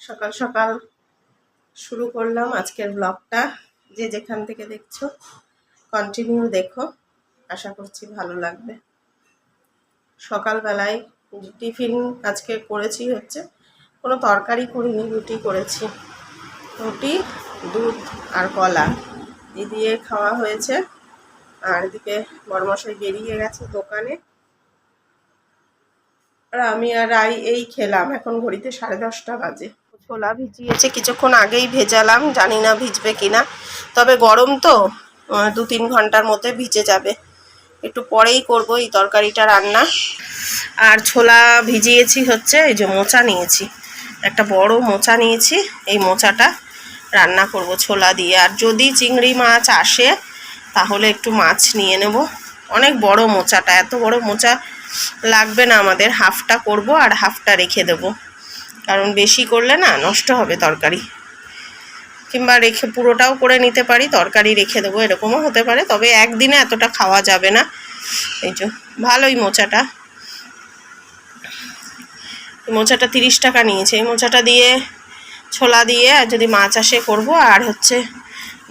সকাল সকাল শুরু করলাম আজকের ব্লগটা যে যেখান থেকে দেখছ কন্টিনিউ দেখো। আশা করছি ভালো লাগবে। সকালবেলায় টিফিন আজকে করেছি হচ্ছে, কোনো তরকারি করিনি, রুটি করেছি। রুটি, দুধ আর কলা। দিয়ে খাওয়া হয়েছে। আর এদিকে বড়মশাই বেরিয়ে গেছে দোকানে। আর আমি আর রাই এই খেলাম। এখন ঘড়িতে সাড়ে দশটা বাজে। ছোলা ভিজিয়েছে, কিছুক্ষণ আগেই ভেজালাম, জানি না ভিজবে কিনা। তবে গরম তো দু তিন ঘণ্টার মধ্যে ভিজে যাবে। একটু পরেই করব এই তরকারিটা রান্না। আর ছোলা ভিজিয়েছি হচ্ছে, এই যে মোচা নিয়েছি। একটা বড় মোচা নিয়েছি, এই মোচাটা রান্না করব ছোলা দিয়ে। আর যদি চিংড়ি মাছ আসে, তাহলে একটু মাছ নিয়ে নেব। অনেক বড় মোচাটা, এত বড় মোচা লাগবে না, আমাদের হাফটা করব আর হাফটা রেখে দেব। কারণ বেশি করলে না নষ্ট হবে তরকারি। কিংবা রেখে পুরোটাও করে নিতে পারি, তরকারি রেখে দেবো, এরকমও হতে পারে। তবে একদিনে এতটা খাওয়া যাবে না। এই যে, ভালোই মোচাটা। মোচাটা তিরিশ টাকা নিয়েছে। এই মোচাটা দিয়ে, ছোলা দিয়ে আর যদি মাছ আসে করব। আর হচ্ছে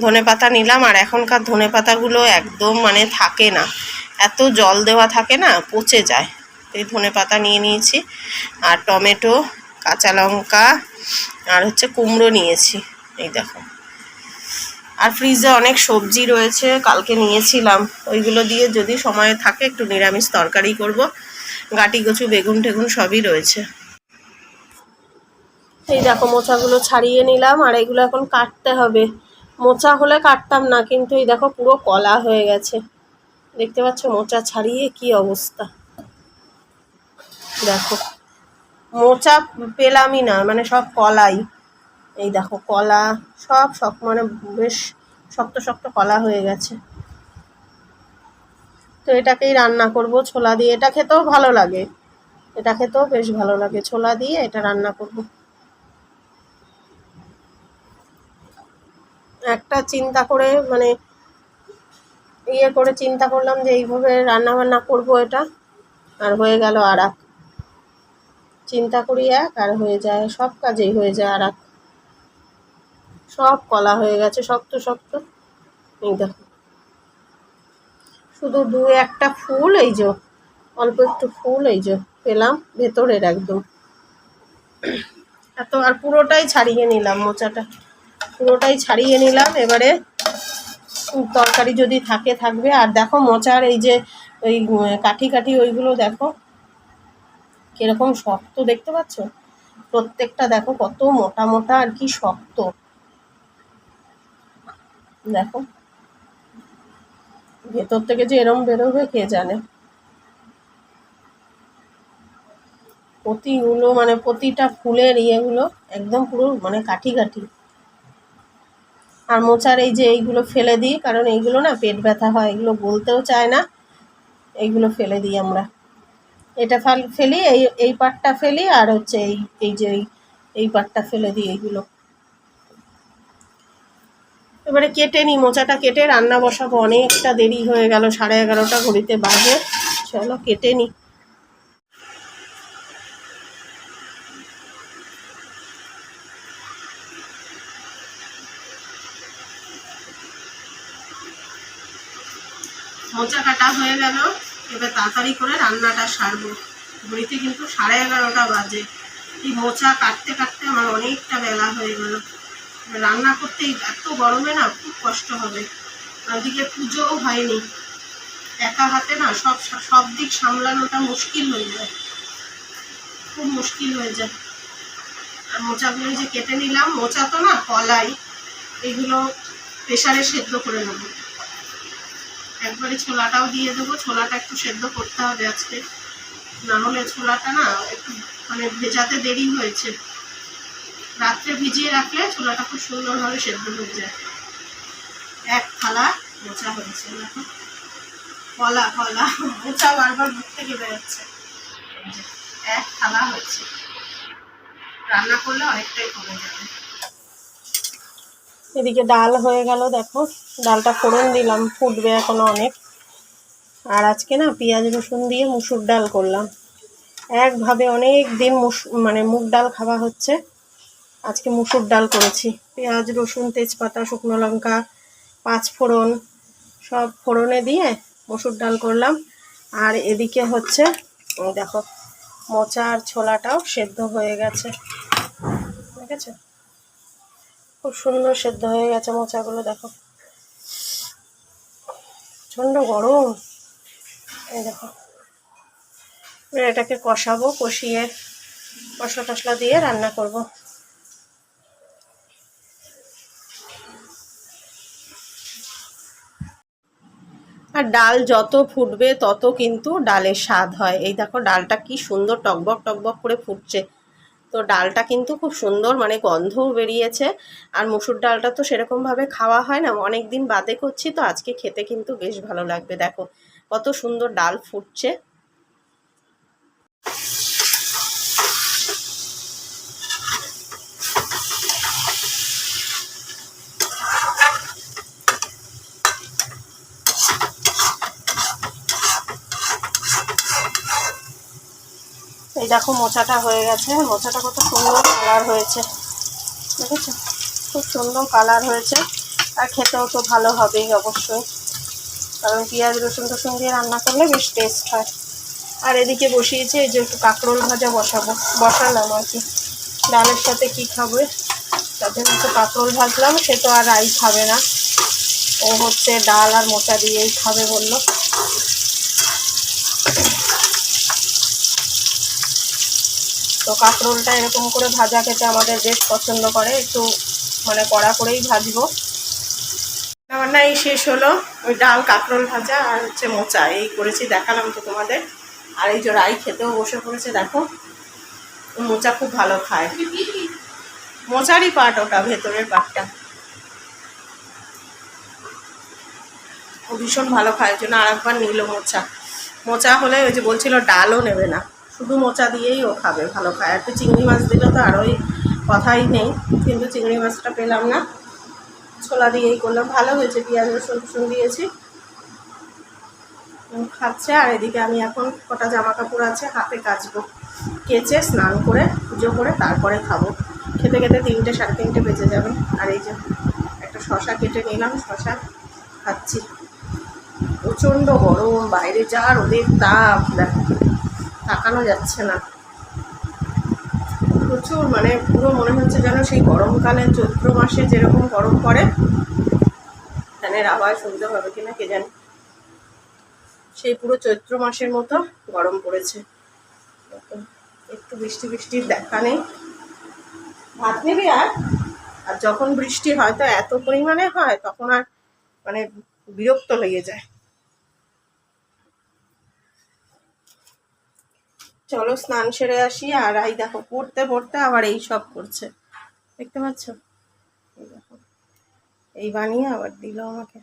ধনে পাতা নিলাম। আর এখনকার ধনে পাতাগুলো একদম মানে থাকে না। এত জল দেওয়া থাকে না, পচে যায়। এই ধনে পাতা নিয়ে নিয়েছি, আর টমেটো, কাঁচা লঙ্কা, আর হচ্ছে কুমড়ো নিয়েছি। এই দেখো। আর ফ্রিজে অনেক সবজি রয়েছে, কালকে নিয়েছিলাম। ওইগুলো দিয়ে যদি সময় থাকে একটু নিরামিষ তরকারি করব। গাটি, কচু, বেগুন টেগুন সবই রয়েছে। এই দেখো, মোচাগুলো ছাড়িয়ে নিলাম, আর এগুলো এখন কাটতে হবে। মোচা হলে কাটতাম না, কিন্তু এই দেখো পুরো কলা হয়ে গেছে। দেখতে পাচ্ছ মোচা ছাড়িয়ে কি অবস্থা। দেখো, মোচা পেলামই না মানে সব কলাই। এই দেখো, কলা, সব সব মানে বেশ শক্ত শক্ত কলা হয়ে গেছে। তো এটাকেই রান্না করব, ছোলা দিয়ে। এটা খেতেও ভালো লাগে। এটা খেতেও বেশ ভালো লাগে। ছোলা দিয়ে এটা রান্না করব। একটা চিন্তা করে মানে ইয়ে করে চিন্তা করলাম যে এইভাবে রান্না বান্না করব এটা। আর হয়ে গেল আর এক চিন্তা করি এক, আর হয়ে যায়, সব কাজেই হয়ে যায় আর এক সব কলা হয়ে গেছে, শক্ত শক্ত। এই দেখো। শুধু দু একটা ফুল, এই যে, অল্প একটু ফুল, এই যে, পেলাম ভেতরের একদম। এত, আর পুরোটাই ছাড়িয়ে নিলাম মোচাটা। পুরোটাই ছাড়িয়ে নিলাম, এবারে তরকারি যদি থাকে, থাকবে। আর দেখো মোচার এই যে ওই কাঠি কাঠি ওইগুলো দেখো, কীরকম শক্ত দেখতে পাচ্ছ? প্রত্যেকটা দেখো কত মোটা মোটা আর কি শক্ত। দেখো, ভেতর থেকে যে এরম বেরোবে, কে জানে? প্রতিগুলো মানে প্রতিটা ফুলের ইয়েগুলো একদম পুরো মানে কাঠি কাঠি আর মোচার এই যে এইগুলো ফেলে দিই, কারণ এইগুলো না পেট ব্যথা হয়, এগুলো বলতেও চায় না। এইগুলো ফেলে দিই আমরা। এটা ফাল- ফেলি, এই এই পাটটা ফেলি, আর হচ্ছে এই এই যে এই পাটটা ফেলে দিই এইগুলো। এবারে কেটে নিই, মোচাটা কেটে রান্না বসাবো। অনেকটা দেরি হয়ে গেল, সাড়ে এগারোটা, ঘড়িতে বাজে। চলো কেটে নিই। মোচা কাটা হয়ে গেল। এবার তাড়াতাড়ি করে রান্নাটা সারবো। ঘড়িতে কিন্তু সাড়ে এগারোটা বাজে। এই মোচা কাটতে কাটতে আমার অনেকটা বেলা হয়ে গেল। রান্না করতে এত গরমে না খুব কষ্ট হবে। ওদিকে পুজোও হয়নি। একা হাতে না সব সব দিক সামলানোটা মুশকিল হয়ে যায়। খুব মুশকিল হয়ে যায়। আর মোচাগুলো যে কেটে নিলাম, মোচা তো না কলাই, এগুলো প্রেশারে সেদ্ধ করে নেব। একবারে ছোলাটাও দিয়ে দেবো। ছোলাটা একটু সেদ্ধ করতে হবে আজকে। না হলে ছোলাটা না একটু মানে ভেজাতে দেরি হয়েছে। রাত্রে ভিজিয়ে রাখলে ছোলাটা খুব সুন্দরভাবে সেদ্ধ হয়ে যায়। এক থালা মোচা হয়েছে দেখো। কলা কলা, মোচা বারবার মুখ থেকে বেরোচ্ছে। এক থালা হয়েছে। রান্না করলে অনেকটাই কমে যাবে। এদিকে ডাল হয়ে গেল, দেখো। ডালটা ফোড়ন দিলাম, ফুটবে এখনও অনেক। আর আজকে না পেঁয়াজ, রসুন দিয়ে মুসুর ডাল করলাম। একভাবে অনেক দিন মানে মুগ ডাল খাওয়া হচ্ছে। আজকে মুসুর ডাল করেছি। পেঁয়াজ, রসুন, তেজপাতা, শুকনো লঙ্কা, পাঁচ ফোড়ন, সব ফোড়নে দিয়ে মুসুর ডাল করলাম। আর এদিকে হচ্ছে দেখো মোচা আর ছোলাটাও সেদ্ধ হয়ে গেছে। ঠিক আছে? খুব সুন্দর সেদ্ধ হয়ে গেছে, মোচাগুলো দেখো। প্রচণ্ড গরম। এই দেখো। এটাকে কষাবো, কষিয়ে মশলা টশলা দিয়ে রান্না করব। আর ডাল যত ফুটবে তত কিন্তু ডালের স্বাদ হয়। এই দেখো, ডালটা কি সুন্দর টকবক টকবক করে ফুটছে। তো ডালটা কিন্তু খুব সুন্দর মানে গন্ধও বেরিয়েছে। আর মুসুর ডালটা তো সেরকমভাবে খাওয়া হয় না অনেক দিন বাদে করছি, তো আজকে খেতে কিন্তু বেশ ভালো লাগবে। দেখো, কত সুন্দর ডাল ফুটছে। দেখো মোচাটা হয়ে গেছে। মোচাটা কত সুন্দর কালার হয়েছে। দেখেছ? খুব সুন্দর কালার হয়েছে। আর খেতেও তো ভালো হবেই অবশ্যই। কারণ পেঁয়াজ, রসুন টসুন দিয়ে রান্না করলে বেশ টেস্ট হয়। আর এদিকে বসিয়েছি, এই যে একটু কাঁকরোল ভাজা বসাবো। বসালাম আর কি। ডালের সাথে কি খাবে? তার জন্য কাঁকরোল ভাজলাম, সে তো আর রাই খাবে না। ও হচ্ছে ডাল আর মোচা দিয়েই খাবে বলল। তো কাঁকরোলটা এরকম করে ভাজা খেতে আমাদের বেশ পছন্দ করে। একটু মানে কড়া করেই ভাজবো। রান্না এই শেষ হলো। ওই ডাল, কাঁকরোল ভাজা আর হচ্ছে মোচা। এই করেছি, দেখালাম তো তোমাদের। আর এই যে রাই খেতেও বসে পড়েছে, দেখো। মোচা খুব ভালো খায়। মোচারই পাট ওটা, ভেতরের পাটটা। ও ভীষণ ভালো খায় জন্য আর একবার নিল মোচা। মোচা হলে ওই যে বলছিল, ডালও নেবে না। শুধু মোচা দিয়েই ও খাবে, ভালো খায়। আর একটু চিংড়ি মাছ দিলে তো আরোই কথাই নেই, কিন্তু চিংড়ি মাছটা পেলাম না। ছোলা দিয়েই করলাম। ভালো হয়েছে, পেঁয়াজ, রসুন টসুন দিয়েছি। খাচ্ছে। আর এদিকে আমি এখন কটা জামা কাপড় আছে, হাতে কাচবো। কেচে স্নান করে, পুজো করে তারপরে খাব। খেতে খেতে তিনটে, সাড়ে তিনটে বেজে যাবে। আর এই যে একটা শশা কেটে নিলাম, শশা খাচ্ছি। প্রচণ্ড গরম, বাইরে যা রোদের তাপ, দেখো। তাকানো যাচ্ছে না। প্রচুর মানে পুরো মনে হচ্ছে যেন সেই গরমকালে চৈত্র মাসে যেরকম গরম পড়ে, ফ্যানের আওয়াজ শুনতে হবে কিনা কে জানি। সেই পুরো চৈত্র মাসের মতো গরম পড়েছে। একটু বৃষ্টি বৃষ্টির দেখা নেই। ভাত নেবে আর? আর যখন বৃষ্টি হয় তো এত পরিমাণে হয়, তখন আর মানে বিরক্ত হয়ে যায়। চলো স্নান সেরে আসি, আর এই দেখো পড়তে পড়তে আবার এই সব করছে। দেখতে পাচ্ছ? এই দেখো। এই বানিয়ে আবার দিল আমাকে।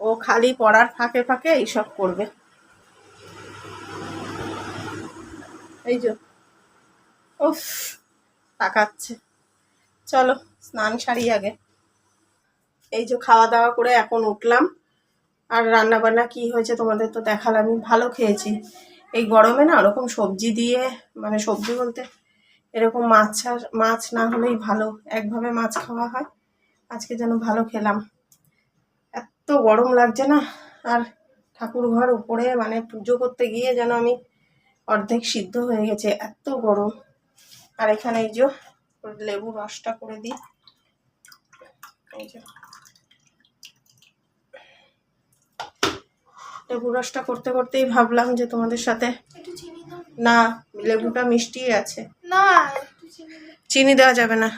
ও খালি পড়ার ফাঁকে ফাঁকে এইসব করবে। এই যে, উফ, তাকাচ্ছে। চলো স্নান সারি আগে। এই যে খাওয়া দাওয়া করে এখন উঠলাম। আর রান্না বান্না কি হয়েছে তোমাদের তো দেখালামই ভালো খেয়েছি। এই গরমে না ওরকম সবজি দিয়ে মানে সবজি বলতে এরকম মাছ মাছ না হলেই ভালো, একভাবে মাছ খাওয়া হয়। আজকে যেন ভালো খেলাম। এত গরম লাগছে না, আর ঠাকুর ঘর উপরে মানে পুজো করতে গিয়ে যেন আমি অর্ধেক সিদ্ধ হয়ে গেছে, এত গরম। আর এখানে এই যে লেবু রসটা করে দিই। এই যে। লেবু রসটা করতে করতেই ভাবলাম যে তোমাদের সাথে না লেবুটা মিষ্টি আছে। না চিনি চিনি দেওয়া যাবে না।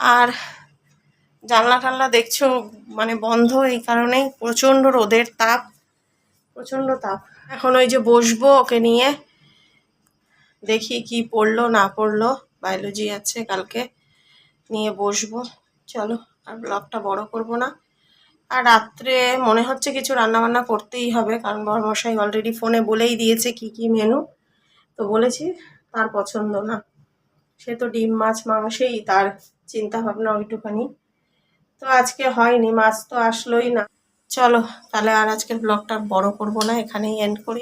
আর জানলা টানলা দেখছ মানে বন্ধ এই কারণেই প্রচণ্ড রোদের তাপ প্রচণ্ড তাপ। এখন ওই যে বসবো ওকে নিয়ে দেখি কি পড়ল না পড়ল বায়োলজি আছে কালকে নিয়ে বসবো। চলো আর ব্লগটা বড় করব না। আর রাত্রে মনে হচ্ছে কিছু রান্নাবান্না করতেই হবে, কারণ বরমশাই অলরেডি ফোনে বলেই দিয়েছে কি কি মেনু তো বলেছি, তার পছন্দ না। সে তো ডিম, মাছ, মাংসেই, তার চিন্তা ভাবনা ওইটুখানি। তো আজকে হয়নি, মাছ তো আসলোই না। চলো, তাহলে আর আজকের ব্লগটা বড় করব না, এখানেই এন্ড করি।